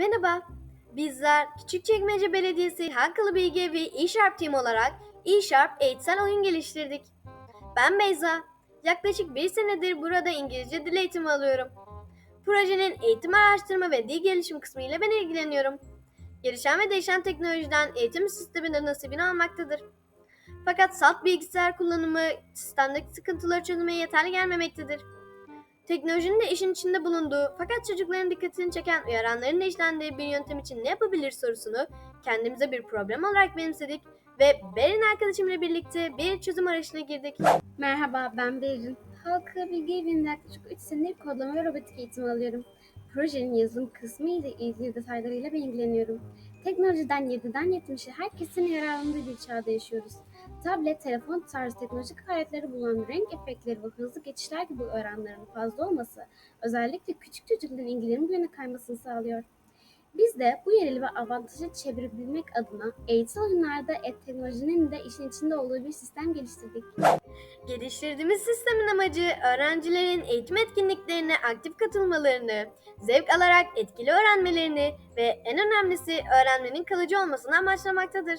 Merhaba, bizler Küçükçekmece Belediyesi Halkalı Bilgi Evi eSharp Team olarak eSharp eğitsel oyun geliştirdik. Ben Beyza, yaklaşık bir senedir burada İngilizce dil eğitimi alıyorum. Projenin eğitim araştırma ve dil gelişim kısmı ile ben ilgileniyorum. Gelişen ve değişen teknolojiden eğitim sisteminin nasibini almaktadır. Fakat salt bilgisayar kullanımı sistemdeki sıkıntıları çözmeye yeterli gelmemektedir. Teknolojinin de işin içinde bulunduğu fakat çocukların dikkatini çeken uyaranların da işlendiği bir yöntem için ne yapabilir sorusunu kendimize bir problem olarak benimsedik ve Berin arkadaşımla birlikte bir çözüm arayışına girdik. Merhaba, ben Berin. Halka Bilgi Evi'nde yaklaşık 3 senedir kodlama ve robotik eğitimi alıyorum. Projenin yazılım kısmı ile ilgili detaylarıyla ilgileniyorum. Teknolojiden 7'den 70'e herkesin yararlandığı bir çağda yaşıyoruz. Tablet, telefon tarzı teknolojik aletleri bulunan renk efektleri ve hızlı geçişler gibi oranların fazla olması özellikle küçük çocukların ilgilerinin bu kaymasını sağlıyor. Biz de bu yereli ve avantajı çevirebilmek adına eğitim oyunlarda et teknolojinin de işin içinde olduğu bir sistem geliştirdik. Geliştirdiğimiz sistemin amacı öğrencilerin eğitim etkinliklerine aktif katılmalarını, zevk alarak etkili öğrenmelerini ve en önemlisi öğrenmenin kalıcı olmasını amaçlamaktadır.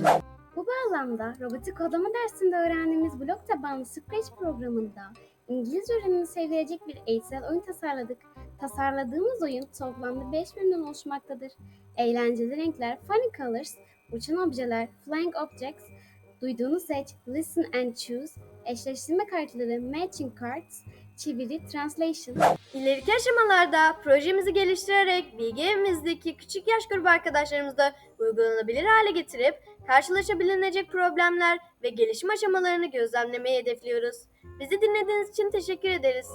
Bu bağlamda robotik kodlama dersinde öğrendiğimiz blok tabanlı Scratch programında İngilizce öğrenimini sevdirecek bir eğitsel oyun tasarladık. Tasarladığımız oyun toplamda 5 bölümden oluşmaktadır. Eğlenceli renkler, funny colors, uçan objeler, flying objects, duyduğunu seç, listen and choose, eşleştirme kartları, matching cards, çeviri, translation. İleriki aşamalarda projemizi geliştirerek bilgi evimizdeki küçük yaş grubu arkadaşlarımızla uygulanabilir hale getirip karşılaşabilecek problemler ve gelişim aşamalarını gözlemlemeyi hedefliyoruz. Bizi dinlediğiniz için teşekkür ederiz.